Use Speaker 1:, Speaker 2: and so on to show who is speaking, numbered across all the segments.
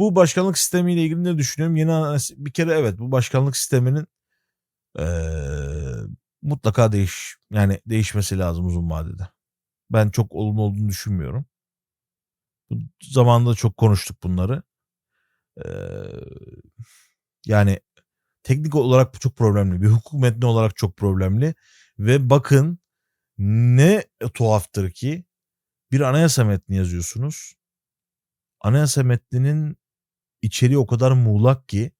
Speaker 1: Bu başkanlık sistemiyle ilgili ne düşünüyorum? Yeni bir kere evet bu başkanlık sisteminin eee, mutlaka değiş yani değişmesi lazım uzun vadede. Ben çok olumlu olduğunu düşünmüyorum. Zamanında çok konuştuk bunları. Eee, yani teknik olarak çok problemli. Bir hukuk metni olarak çok problemli ve bakın ne tuhaftır ki bir anayasa metni yazıyorsunuz. Anayasa metninin içeriği o kadar muğlak ki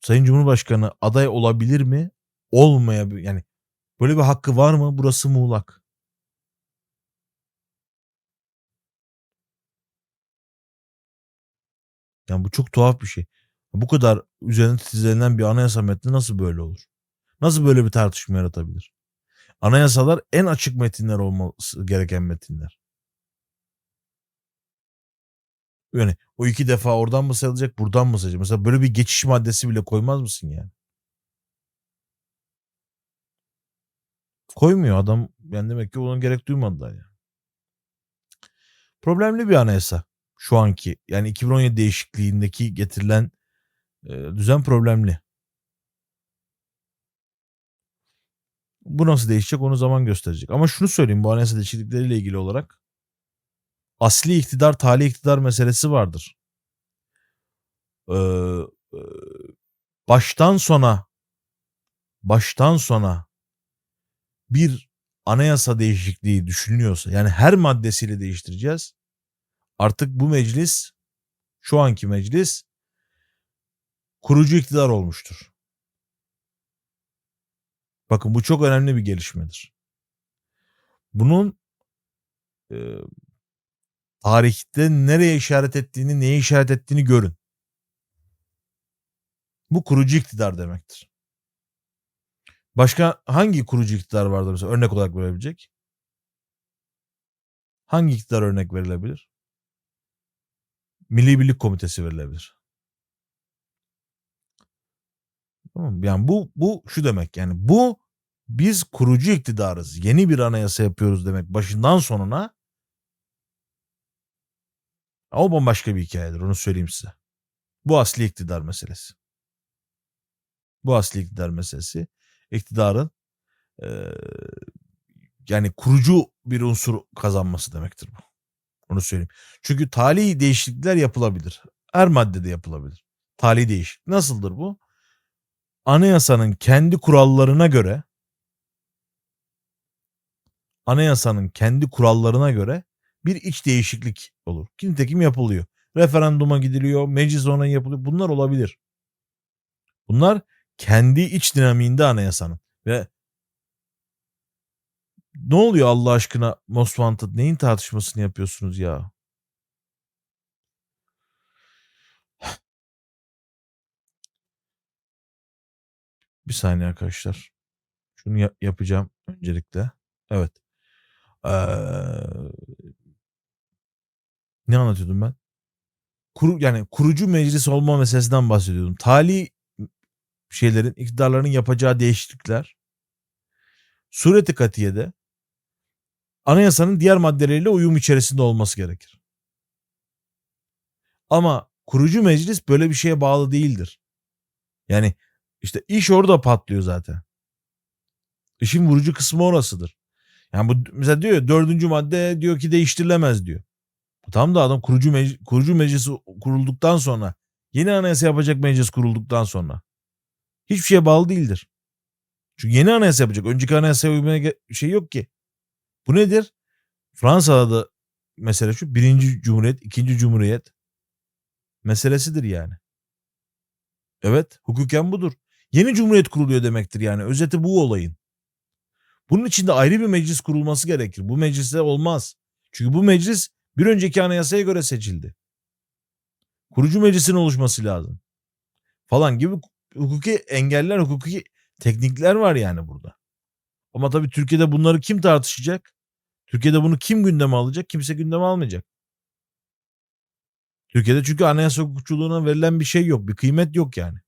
Speaker 1: Sayın Cumhurbaşkanı aday olabilir mi? Olmayabilir. Yani böyle bir hakkı var mı? Burası muğlak. Yani bu çok tuhaf bir şey. Bu kadar üzerine titizlenen bir anayasa metni nasıl böyle olur? Nasıl böyle bir tartışma yaratabilir? Anayasalar en açık metinler olması gereken metinler. Yani o iki defa oradan mı sayılacak, buradan mı sayılacak? Mesela böyle bir geçiş maddesi bile koymaz mısın yani? Koymuyor adam. Yani demek ki ona gerek duymadılar yani. Problemli bir anayasa şu anki. Yani 2017 değişikliğindeki getirilen e, düzen problemli. Bu nasıl değişecek onu zaman gösterecek. Ama şunu söyleyeyim bu anayasa değişiklikleriyle ilgili olarak asli iktidar tali iktidar meselesi vardır. Ee, e, baştan sona baştan sona bir anayasa değişikliği düşünülüyorsa yani her maddesiyle değiştireceğiz. Artık bu meclis şu anki meclis kurucu iktidar olmuştur. Bakın bu çok önemli bir gelişmedir. Bunun e, tarihte nereye işaret ettiğini, neye işaret ettiğini görün. Bu kurucu iktidar demektir. Başka hangi kurucu iktidar vardır mesela örnek olarak verebilecek? Hangi iktidar örnek verilebilir? Milli Birlik Komitesi verilebilir. Tamam? Yani bu bu şu demek yani bu biz kurucu iktidarız. Yeni bir anayasa yapıyoruz demek başından sonuna. O bambaşka bir hikayedir onu söyleyeyim size. Bu asli iktidar meselesi. Bu asli iktidar meselesi. İktidarın eee, yani kurucu bir unsur kazanması demektir bu. Onu söyleyeyim. Çünkü tali değişiklikler yapılabilir. Her maddede yapılabilir. Tali değişiklik. Nasıldır bu? Anayasanın kendi kurallarına göre anayasanın kendi kurallarına göre bir iç değişiklik olur. Ki nitekim yapılıyor. Referanduma gidiliyor, meclis onayı yapılıyor. Bunlar olabilir. Bunlar kendi iç dinamiğinde anayasanın. Ve ne oluyor Allah aşkına Most Wanted? Neyin tartışmasını yapıyorsunuz ya? Bir saniye arkadaşlar. Şunu ya- yapacağım öncelikle. Evet. Ee, ne anlatıyordum ben? Kuru, yani kurucu meclis olma meselesinden bahsediyordum. Tali şeylerin, iktidarların yapacağı değişiklikler sureti katiyede anayasanın diğer maddeleriyle uyum içerisinde olması gerekir. Ama kurucu meclis böyle bir şeye bağlı değildir. Yani işte iş orada patlıyor zaten. İşin vurucu kısmı orasıdır. Yani bu mesela diyor ya, dördüncü madde diyor ki değiştirilemez diyor. Tam da adam kurucu, mec- kurucu meclisi kurulduktan sonra yeni anayasa yapacak meclis kurulduktan sonra hiçbir şeye bağlı değildir. Çünkü yeni anayasa yapacak. Önceki anayasaya uymaya şey yok ki. Bu nedir? Fransa'da da mesele şu. Birinci cumhuriyet, ikinci cumhuriyet meselesidir yani. Evet, hukuken budur. Yeni cumhuriyet kuruluyor demektir yani. Özeti bu olayın. Bunun için de ayrı bir meclis kurulması gerekir. Bu mecliste olmaz. Çünkü bu meclis bir önceki anayasaya göre seçildi. Kurucu meclisin oluşması lazım. Falan gibi hukuki engeller, hukuki teknikler var yani burada. Ama tabii Türkiye'de bunları kim tartışacak? Türkiye'de bunu kim gündeme alacak? Kimse gündeme almayacak. Türkiye'de çünkü anayasa hukukçuluğuna verilen bir şey yok. Bir kıymet yok yani.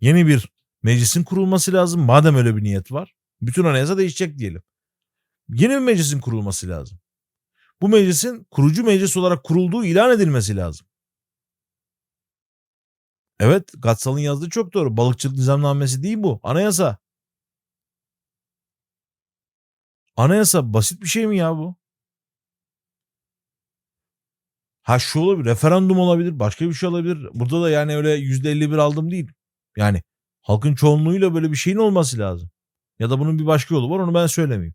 Speaker 1: Yeni bir meclisin kurulması lazım. Madem öyle bir niyet var. Bütün anayasa değişecek diyelim. Yeni bir meclisin kurulması lazım. Bu meclisin kurucu meclis olarak kurulduğu ilan edilmesi lazım. Evet Gatsal'ın yazdığı çok doğru. Balıkçılık nizamnamesi değil bu. Anayasa. Anayasa basit bir şey mi ya bu? Ha şu olabilir. Referandum olabilir. Başka bir şey olabilir. Burada da yani öyle %51 aldım değil. Yani halkın çoğunluğuyla böyle bir şeyin olması lazım. Ya da bunun bir başka yolu var onu ben söylemeyeyim.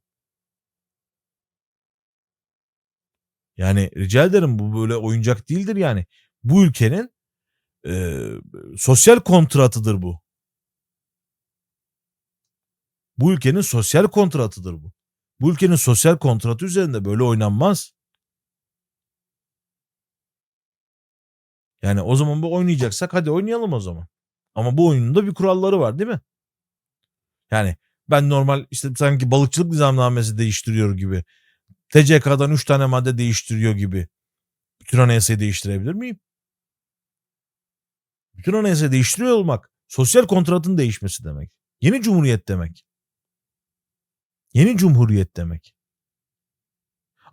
Speaker 1: Yani rica ederim bu böyle oyuncak değildir yani. Bu ülkenin e, sosyal kontratıdır bu. Bu ülkenin sosyal kontratıdır bu. Bu ülkenin sosyal kontratı üzerinde böyle oynanmaz. Yani o zaman bu oynayacaksak hadi oynayalım o zaman. Ama bu oyunun da bir kuralları var değil mi? Yani ben normal işte sanki balıkçılık nizamnamesi değiştiriyor gibi. TCK'dan 3 tane madde değiştiriyor gibi. Bütün anayasayı değiştirebilir miyim? Bütün anayasayı değiştiriyor olmak sosyal kontratın değişmesi demek. Yeni cumhuriyet demek. Yeni cumhuriyet demek.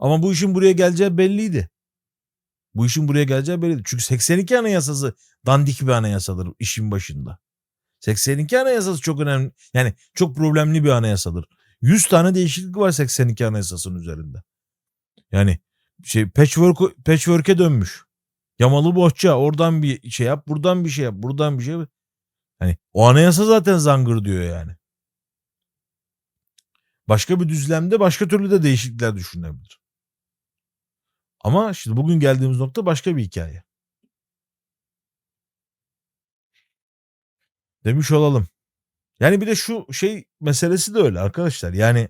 Speaker 1: Ama bu işin buraya geleceği belliydi. Bu işin buraya geleceği belliydi. Çünkü 82 anayasası dandik bir anayasadır işin başında. 82 anayasası çok önemli. Yani çok problemli bir anayasadır. 100 tane değişiklik var 82 anayasasının üzerinde. Yani şey patchwork patchwork'e dönmüş. Yamalı bohça oradan bir şey yap, buradan bir şey yap, buradan bir şey yap. Hani o anayasa zaten zangır diyor yani. Başka bir düzlemde başka türlü de değişiklikler düşünülebilir. Ama şimdi bugün geldiğimiz nokta başka bir hikaye. Demiş olalım. Yani bir de şu şey meselesi de öyle arkadaşlar. Yani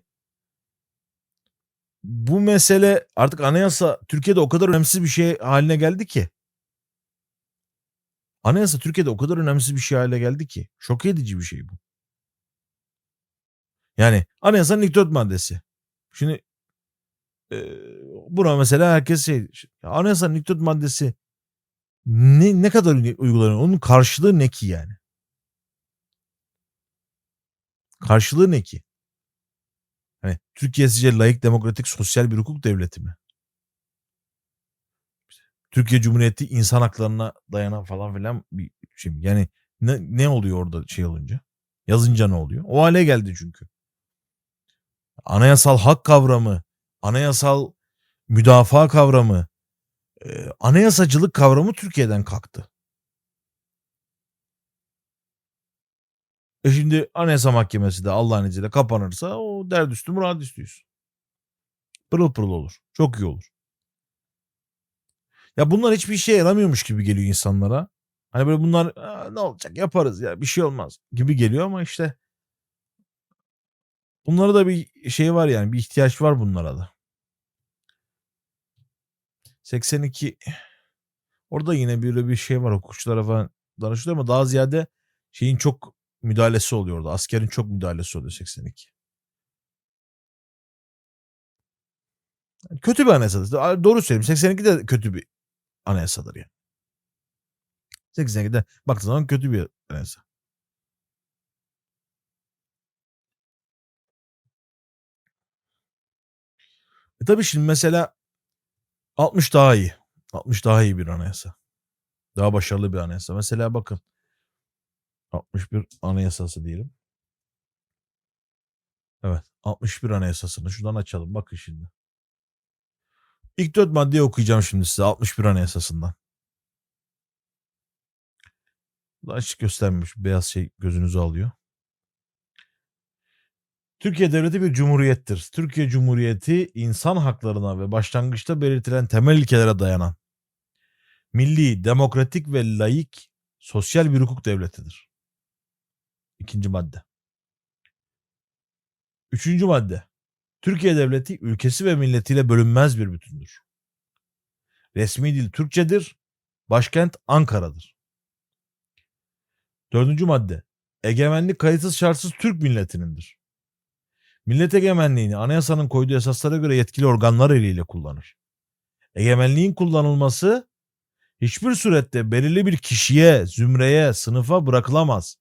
Speaker 1: bu mesele artık anayasa Türkiye'de o kadar önemsiz bir şey haline geldi ki. Anayasa Türkiye'de o kadar önemsiz bir şey haline geldi ki. Şok edici bir şey bu. Yani anayasanın ilk dört maddesi. Şimdi e, buna mesela herkes şey anayasanın ilk dört maddesi ne, ne kadar uygulanıyor? Onun karşılığı ne ki yani? Karşılığı ne ki? Hani Türkiye sizce layık, demokratik, sosyal bir hukuk devleti mi? Türkiye Cumhuriyeti insan haklarına dayanan falan filan bir şey. Yani ne, ne oluyor orada şey olunca? Yazınca ne oluyor? O hale geldi çünkü. Anayasal hak kavramı, anayasal müdafaa kavramı, anayasacılık kavramı Türkiye'den kalktı. E şimdi Anayasa Mahkemesi de Allah'ın izniyle kapanırsa o dert üstü murad üstüyüz. Pırıl pırıl olur. Çok iyi olur. Ya bunlar hiçbir işe yaramıyormuş gibi geliyor insanlara. Hani böyle bunlar ne olacak yaparız ya bir şey olmaz gibi geliyor ama işte bunlara da bir şey var yani bir ihtiyaç var bunlara da. 82 orada yine böyle bir şey var hukukçulara falan danışılıyor ama daha ziyade şeyin çok müdahalesi oluyor orada. Askerin çok müdahalesi oluyor 82. Kötü bir anayasadır. Doğru söyleyeyim. 82 de kötü bir anayasadır yani. 82'de baktığın zaman kötü bir anayasa. E tabii şimdi mesela 60 daha iyi. 60 daha iyi bir anayasa. Daha başarılı bir anayasa. Mesela bakın 61 anayasası diyelim. Evet 61 anayasasını şuradan açalım. Bakın şimdi. İlk dört maddeyi okuyacağım şimdi size 61 anayasasından. Bu açık göstermiş. Beyaz şey gözünüzü alıyor. Türkiye Devleti bir cumhuriyettir. Türkiye Cumhuriyeti insan haklarına ve başlangıçta belirtilen temel ilkelere dayanan milli, demokratik ve laik sosyal bir hukuk devletidir. İkinci madde. Üçüncü madde. Türkiye Devleti ülkesi ve milletiyle bölünmez bir bütündür. Resmi dil Türkçedir. Başkent Ankara'dır. Dördüncü madde. Egemenlik kayıtsız şartsız Türk milletinindir. Millet egemenliğini anayasanın koyduğu esaslara göre yetkili organlar eliyle kullanır. Egemenliğin kullanılması hiçbir surette belirli bir kişiye, zümreye, sınıfa bırakılamaz.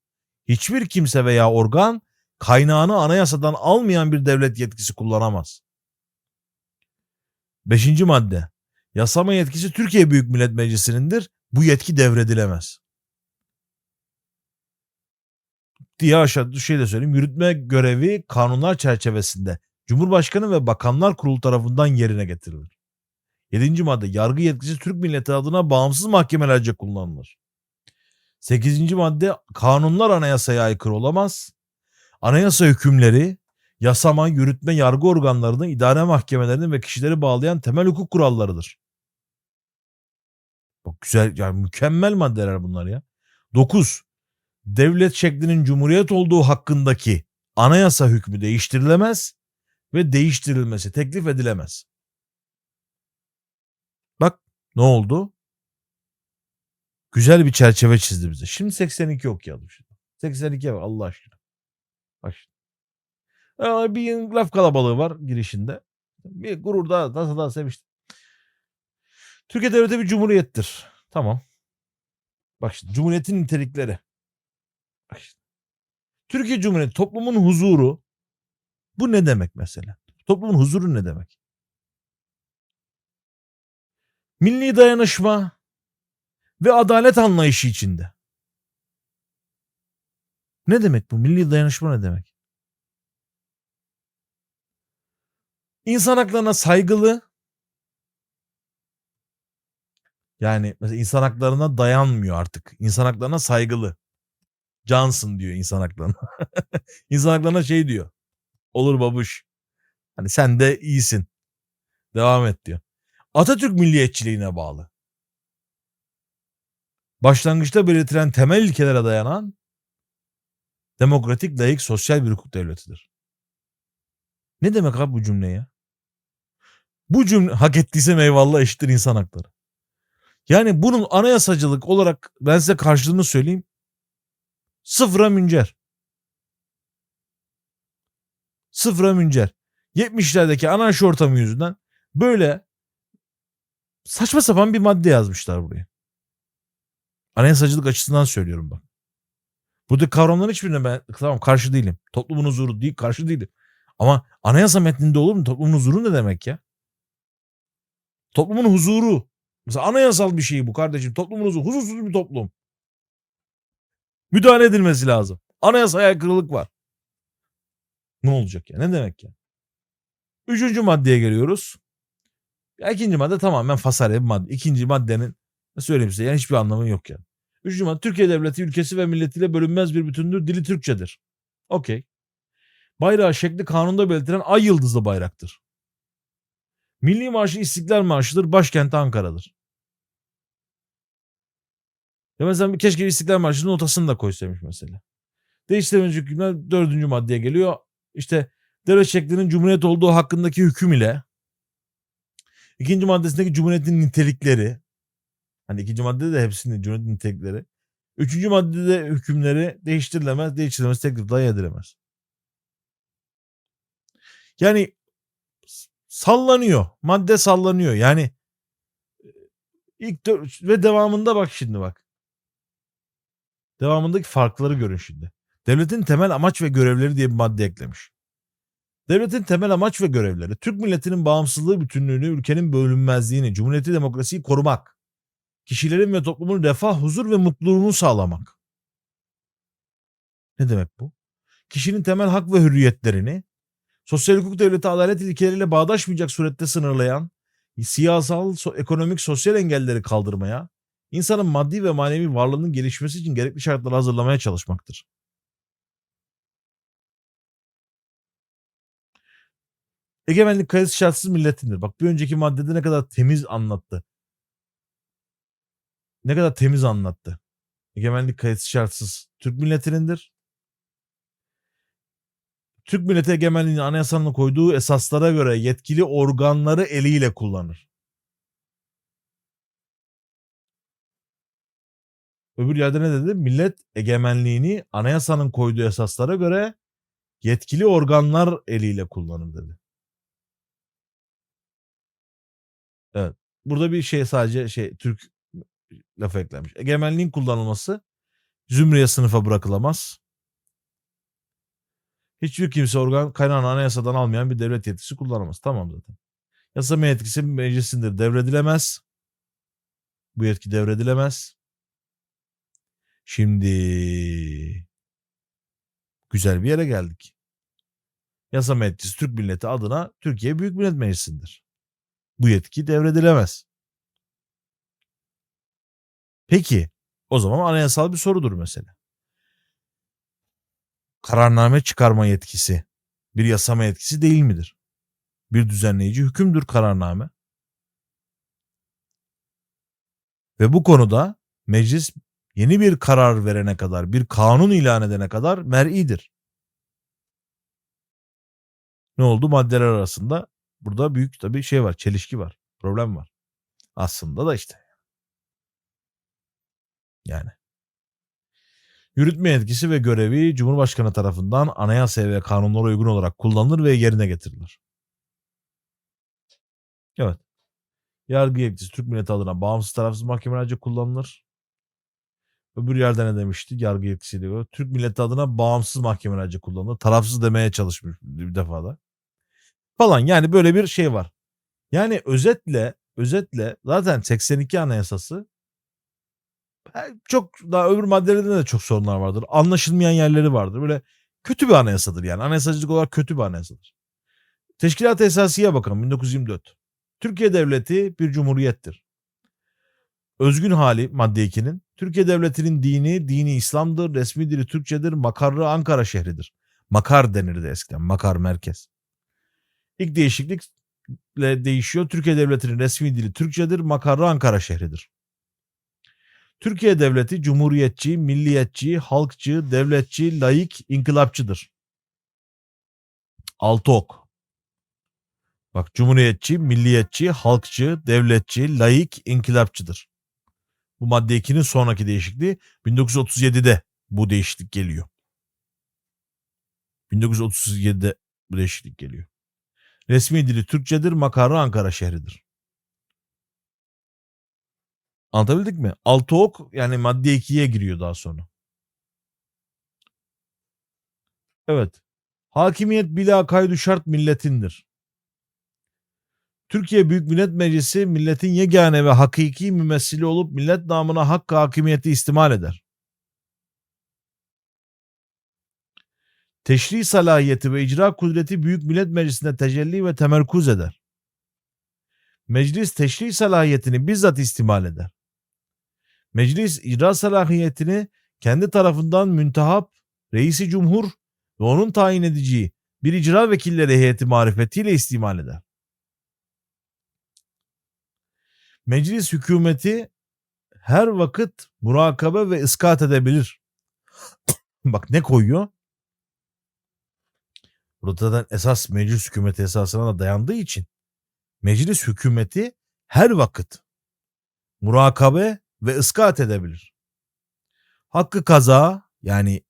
Speaker 1: Hiçbir kimse veya organ kaynağını anayasadan almayan bir devlet yetkisi kullanamaz. Beşinci madde. Yasama yetkisi Türkiye Büyük Millet Meclisi'nindir. Bu yetki devredilemez. diye aşağı şey de söyleyeyim. Yürütme görevi kanunlar çerçevesinde Cumhurbaşkanı ve Bakanlar Kurulu tarafından yerine getirilir. 7. madde yargı yetkisi Türk milleti adına bağımsız mahkemelerce kullanılır. 8. madde kanunlar anayasaya aykırı olamaz. Anayasa hükümleri yasama, yürütme, yargı organlarının, idare mahkemelerinin ve kişileri bağlayan temel hukuk kurallarıdır. Bak güzel yani mükemmel maddeler bunlar ya. 9. Devlet şeklinin cumhuriyet olduğu hakkındaki anayasa hükmü değiştirilemez ve değiştirilmesi teklif edilemez. Bak ne oldu? Güzel bir çerçeve çizdi bize. Şimdi 82 okuyalım şimdi. 82 bak Allah aşkına. Bak şimdi. Ee, bir laf kalabalığı var girişinde. Bir gurur da nasıl da sevmiştim. Türkiye Devleti bir cumhuriyettir. Tamam. Bak şimdi cumhuriyetin nitelikleri. Bak şimdi. Türkiye Cumhuriyeti toplumun huzuru. Bu ne demek mesela? Toplumun huzuru ne demek? Milli dayanışma ve adalet anlayışı içinde. Ne demek bu? Milli dayanışma ne demek? İnsan haklarına saygılı. Yani mesela insan haklarına dayanmıyor artık. İnsan haklarına saygılı. Cansın diyor insan haklarına. insan haklarına şey diyor. Olur babuş. Hani sen de iyisin. Devam et diyor. Atatürk milliyetçiliğine bağlı. Başlangıçta belirtilen temel ilkelere dayanan demokratik, layık, sosyal bir hukuk devletidir. Ne demek abi bu cümle ya? Bu cümle hak ettiysem eyvallah eşittir insan hakları. Yani bunun anayasacılık olarak ben size karşılığını söyleyeyim. Sıfıra müncer. Sıfıra müncer. 70'lerdeki anarşi ortamı yüzünden böyle saçma sapan bir madde yazmışlar buraya. Anayasacılık açısından söylüyorum bak. Burada kavramların hiçbirine ben tamam karşı değilim. Toplumun huzuru değil karşı değilim. Ama anayasa metninde olur mu? Toplumun huzuru ne demek ya? Toplumun huzuru. Mesela anayasal bir şey bu kardeşim. Toplumun huzuru. Huzursuz bir toplum. Müdahale edilmesi lazım. Anayasaya aykırılık var. Ne olacak ya? Ne demek ya? Üçüncü maddeye geliyoruz. Ya ikinci madde tamamen fasarya bir madde. İkinci maddenin söyleyeyim size yani hiçbir anlamı yok yani. Üçüncü madde Türkiye devleti ülkesi ve milletiyle bölünmez bir bütündür. Dili Türkçedir. Okey. Bayrağı şekli kanunda belirtilen ay yıldızlı bayraktır. Milli marşı İstiklal Marşı'dır. Başkenti Ankara'dır. Ya mesela keşke İstiklal Marşı'nın notasını da koysaymış mesela. Değiştirmeci hükümler dördüncü maddeye geliyor. İşte devlet şeklinin cumhuriyet olduğu hakkındaki hüküm ile ikinci maddesindeki cumhuriyetin nitelikleri hani ikinci maddede de hepsinin cumhuriyetin nitelikleri üçüncü maddede hükümleri değiştirilemez, değiştirilemez, teklif dahi edilemez. Yani sallanıyor. Madde sallanıyor. Yani ilk dö- ve devamında bak şimdi bak. Devamındaki farkları görün şimdi. Devletin temel amaç ve görevleri diye bir madde eklemiş. Devletin temel amaç ve görevleri Türk milletinin bağımsızlığı, bütünlüğünü, ülkenin bölünmezliğini, cumhuriyeti, demokrasiyi korumak. Kişilerin ve toplumun refah, huzur ve mutluluğunu sağlamak. Ne demek bu? Kişinin temel hak ve hürriyetlerini, sosyal hukuk devleti adalet ilkeleriyle bağdaşmayacak surette sınırlayan, siyasal, ekonomik, sosyal engelleri kaldırmaya, insanın maddi ve manevi varlığının gelişmesi için gerekli şartları hazırlamaya çalışmaktır. Egemenlik kayıtsız şartsız milletindir. Bak bir önceki maddede ne kadar temiz anlattı. Ne kadar temiz anlattı. Egemenlik kayıtsız şartsız Türk milletinindir. Türk milleti egemenliğini anayasanın koyduğu esaslara göre yetkili organları eliyle kullanır. Öbür yerde ne dedi? Millet egemenliğini anayasanın koyduğu esaslara göre yetkili organlar eliyle kullanır dedi. Evet. Burada bir şey sadece şey Türk lafı eklenmiş. Egemenliğin kullanılması zümreye sınıfa bırakılamaz. Hiçbir kimse organ kaynağını anayasadan almayan bir devlet yetkisi kullanamaz. Tamam zaten. Yasama yetkisi meclisindir. Devredilemez. Bu yetki devredilemez. Şimdi Güzel bir yere geldik. Yasama yetkisi Türk milleti adına Türkiye Büyük Millet Meclisi'ndir. Bu yetki devredilemez. Peki o zaman anayasal bir sorudur mesela. Kararname çıkarma yetkisi bir yasama yetkisi değil midir? Bir düzenleyici hükümdür kararname. Ve bu konuda meclis yeni bir karar verene kadar, bir kanun ilan edene kadar mer'idir. Ne oldu? Maddeler arasında burada büyük tabii şey var, çelişki var, problem var. Aslında da işte. Yani. Yürütme yetkisi ve görevi Cumhurbaşkanı tarafından anayasaya ve kanunlara uygun olarak kullanılır ve yerine getirilir. Evet. Yargı yetkisi Türk milleti adına bağımsız tarafsız mahkemelerce kullanılır. Öbür yerde ne demişti? Yargı yetkisi diyor. Türk milleti adına bağımsız mahkemelerce kullanılır. Tarafsız demeye çalışmış bir defa da. Falan yani böyle bir şey var. Yani özetle özetle zaten 82 anayasası çok daha öbür maddelerinde de çok sorunlar vardır. Anlaşılmayan yerleri vardır. Böyle kötü bir anayasadır yani. Anayasacılık olarak kötü bir anayasadır. Teşkilat Esasiye bakalım 1924. Türkiye Devleti bir cumhuriyettir. Özgün hali madde 2'nin Türkiye Devleti'nin dini, dini İslam'dır, resmi dili Türkçedir, makarı Ankara şehridir. Makar denirdi eskiden, makar merkez. İlk değişiklikle değişiyor. Türkiye Devleti'nin resmi dili Türkçedir, makarı Ankara şehridir. Türkiye Devleti cumhuriyetçi, milliyetçi, halkçı, devletçi, laik, inkılapçıdır. Altı ok. Bak cumhuriyetçi, milliyetçi, halkçı, devletçi, laik, inkılapçıdır. Bu madde 2'nin sonraki değişikliği 1937'de bu değişiklik geliyor. 1937'de bu değişiklik geliyor. Resmi dili Türkçedir, makarı Ankara şehridir. Anlatabildik mi? Altı ok yani madde 2'ye giriyor daha sonra. Evet. Hakimiyet bila kaydu şart milletindir. Türkiye Büyük Millet Meclisi milletin yegane ve hakiki mümessili olup millet namına hakkı hakimiyeti istimal eder. Teşri salahiyeti ve icra kudreti Büyük Millet Meclisi'nde tecelli ve temerkuz eder. Meclis teşri salahiyetini bizzat istimal eder. Meclis icra salahiyetini kendi tarafından müntehap, reisi cumhur ve onun tayin edeceği bir icra vekilleri heyeti marifetiyle istimal eder. Meclis hükümeti her vakit murakabe ve iskat edebilir. Bak ne koyuyor? Zaten esas meclis hükümeti esasına da dayandığı için meclis hükümeti her vakit murakabe ve ıskat edebilir. Hakkı kaza yani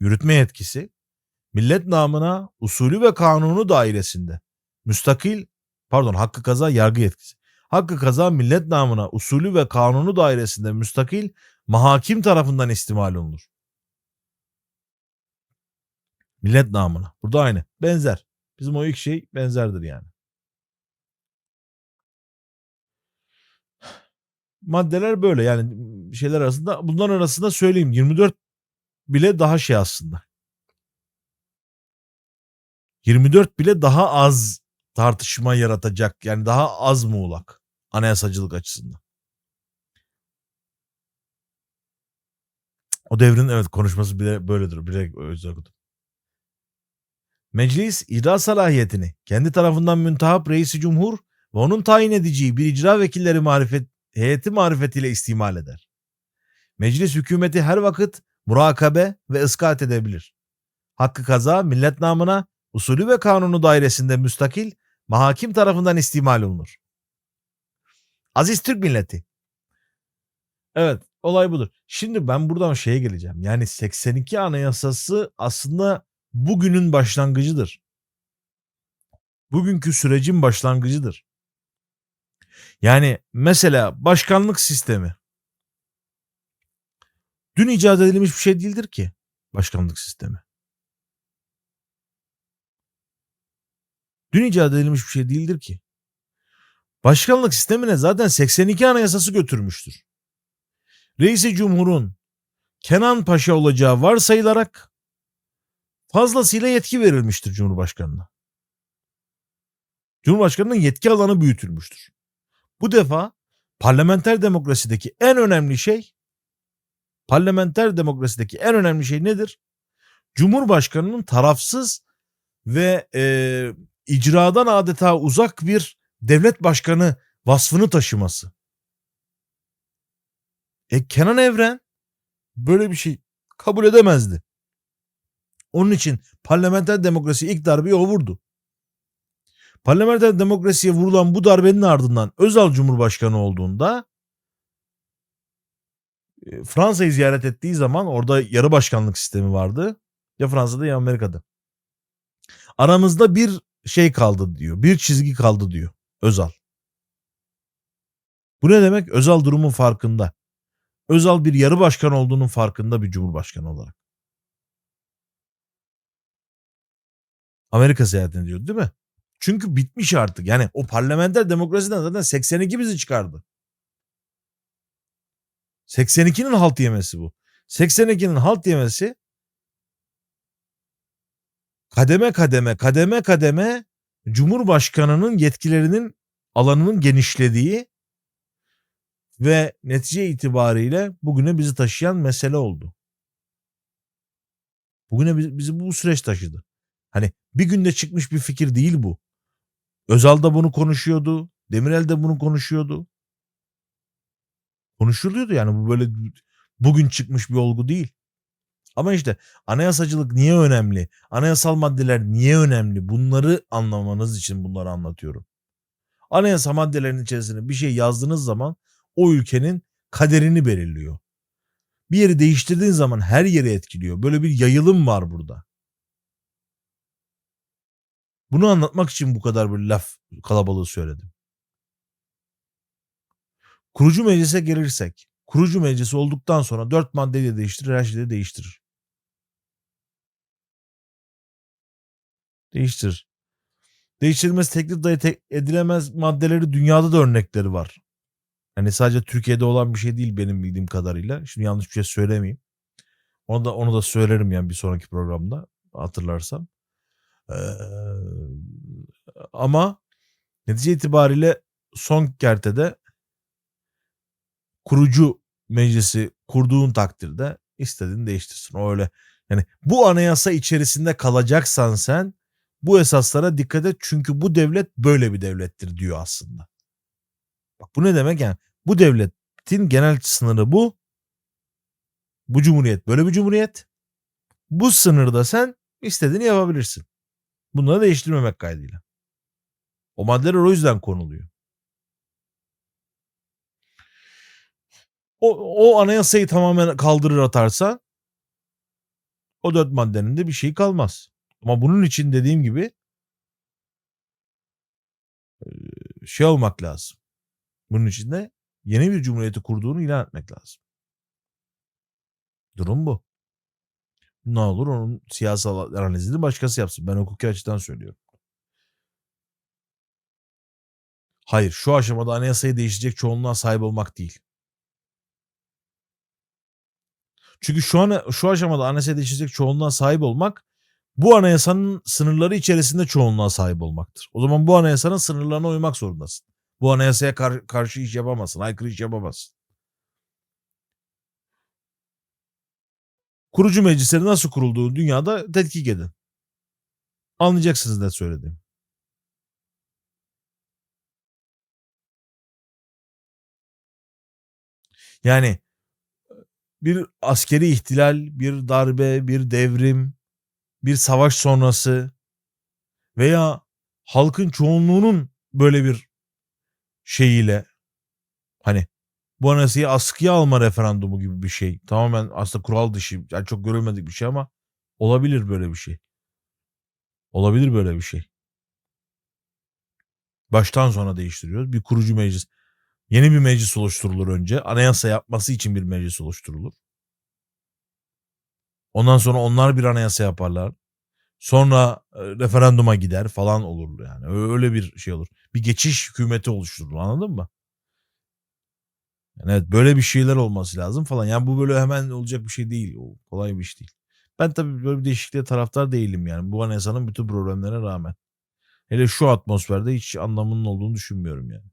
Speaker 1: yürütme yetkisi millet namına usulü ve kanunu dairesinde müstakil pardon hakkı kaza yargı yetkisi. Hakkı kaza millet namına usulü ve kanunu dairesinde müstakil mahakim tarafından istimal olunur. Millet namına. Burada aynı. Benzer. Bizim o ilk şey benzerdir yani. Maddeler böyle yani şeyler arasında bunların arasında söyleyeyim 24 bile daha şey aslında. 24 bile daha az tartışma yaratacak yani daha az muğlak anayasacılık açısından. O devrin evet konuşması bile böyledir. Bile özel okudum. Meclis icra salahiyetini kendi tarafından müntehap reisi cumhur ve onun tayin edeceği bir icra vekilleri marifet heyeti marifetiyle istimal eder. Meclis hükümeti her vakit murakabe ve ıskat edebilir. Hakkı kaza millet namına usulü ve kanunu dairesinde müstakil mahakim tarafından istimal olunur. Aziz Türk milleti. Evet olay budur. Şimdi ben buradan şeye geleceğim. Yani 82 anayasası aslında bugünün başlangıcıdır. Bugünkü sürecin başlangıcıdır. Yani mesela başkanlık sistemi. Dün icat edilmiş bir şey değildir ki başkanlık sistemi. Dün icat edilmiş bir şey değildir ki. Başkanlık sistemine zaten 82 anayasası götürmüştür. Reisi Cumhur'un Kenan Paşa olacağı varsayılarak fazlasıyla yetki verilmiştir Cumhurbaşkanına. Cumhurbaşkanının yetki alanı büyütülmüştür. Bu defa parlamenter demokrasideki en önemli şey parlamenter demokrasideki en önemli şey nedir? Cumhurbaşkanının tarafsız ve e, icradan adeta uzak bir devlet başkanı vasfını taşıması. E Kenan Evren böyle bir şey kabul edemezdi. Onun için parlamenter demokrasi ilk darbeyi o vurdu. Parlamenter demokrasiye vurulan bu darbenin ardından Özal Cumhurbaşkanı olduğunda e, Fransa'yı ziyaret ettiği zaman orada yarı başkanlık sistemi vardı. Ya Fransa'da ya Amerika'da. Aramızda bir şey kaldı diyor. Bir çizgi kaldı diyor Özal. Bu ne demek? Özal durumun farkında. Özal bir yarı başkan olduğunun farkında bir cumhurbaşkanı olarak. Amerika seyahatine diyor değil mi? Çünkü bitmiş artık. Yani o parlamenter demokrasiden zaten 82 bizi çıkardı. 82'nin halt yemesi bu. 82'nin halt yemesi kademe kademe kademe kademe Cumhurbaşkanının yetkilerinin alanının genişlediği ve netice itibariyle bugüne bizi taşıyan mesele oldu. Bugüne bizi, bu süreç taşıdı. Hani bir günde çıkmış bir fikir değil bu. Özal da bunu konuşuyordu. Demirel de bunu konuşuyordu. Konuşuluyordu yani bu böyle bugün çıkmış bir olgu değil. Ama işte anayasacılık niye önemli? Anayasal maddeler niye önemli? Bunları anlamanız için bunları anlatıyorum. Anayasa maddelerinin içerisine bir şey yazdığınız zaman o ülkenin kaderini belirliyor. Bir yeri değiştirdiğin zaman her yeri etkiliyor. Böyle bir yayılım var burada. Bunu anlatmak için bu kadar bir laf kalabalığı söyledim. Kurucu meclise gelirsek, kurucu meclis olduktan sonra dört maddeyi de değiştirir, her şeyi de değiştirir. Değiştirir. Değiştirilmesi teklif dahi tek edilemez maddeleri dünyada da örnekleri var. Hani sadece Türkiye'de olan bir şey değil benim bildiğim kadarıyla. Şimdi yanlış bir şey söylemeyeyim. Onu da onu da söylerim yani bir sonraki programda hatırlarsam. Ee, ama netice itibariyle son kertede kurucu meclisi kurduğun takdirde istediğini değiştirsin. O öyle yani bu anayasa içerisinde kalacaksan sen bu esaslara dikkat et çünkü bu devlet böyle bir devlettir diyor aslında. Bak bu ne demek yani? Bu devletin genel sınırı bu. Bu cumhuriyet böyle bir cumhuriyet. Bu sınırda sen istediğini yapabilirsin. Bunları değiştirmemek kaydıyla. O maddeler o yüzden konuluyor. O, o anayasayı tamamen kaldırır atarsa o dört maddenin de bir şey kalmaz. Ama bunun için dediğim gibi şey olmak lazım. Bunun için de yeni bir cumhuriyeti kurduğunu ilan etmek lazım. Durum bu. Ne olur onun siyasal analizini başkası yapsın. Ben hukuki açıdan söylüyorum. Hayır şu aşamada anayasayı değiştirecek çoğunluğa sahip olmak değil. Çünkü şu an şu aşamada anayasayı değiştirecek çoğunluğa sahip olmak bu anayasanın sınırları içerisinde çoğunluğa sahip olmaktır. O zaman bu anayasanın sınırlarına uymak zorundasın. Bu anayasaya kar- karşı iş yapamazsın, aykırı iş yapamazsın. Kurucu meclisleri nasıl kurulduğu dünyada tetkik edin. Anlayacaksınız ne söylediğim. Yani bir askeri ihtilal, bir darbe, bir devrim, bir savaş sonrası veya halkın çoğunluğunun böyle bir şeyiyle hani bu anayasayı askıya alma referandumu gibi bir şey. Tamamen aslında kural dışı. Yani çok görülmedik bir şey ama olabilir böyle bir şey. Olabilir böyle bir şey. Baştan sona değiştiriyoruz. Bir kurucu meclis. Yeni bir meclis oluşturulur önce. Anayasa yapması için bir meclis oluşturulur. Ondan sonra onlar bir anayasa yaparlar. Sonra e, referanduma gider falan olur yani. Öyle bir şey olur. Bir geçiş hükümeti oluşturulur anladın mı? Yani evet böyle bir şeyler olması lazım falan. Yani bu böyle hemen olacak bir şey değil. O kolay bir iş değil. Ben tabii böyle bir değişikliğe taraftar değilim yani. Bu anayasanın bütün problemlerine rağmen. Hele şu atmosferde hiç anlamının olduğunu düşünmüyorum yani.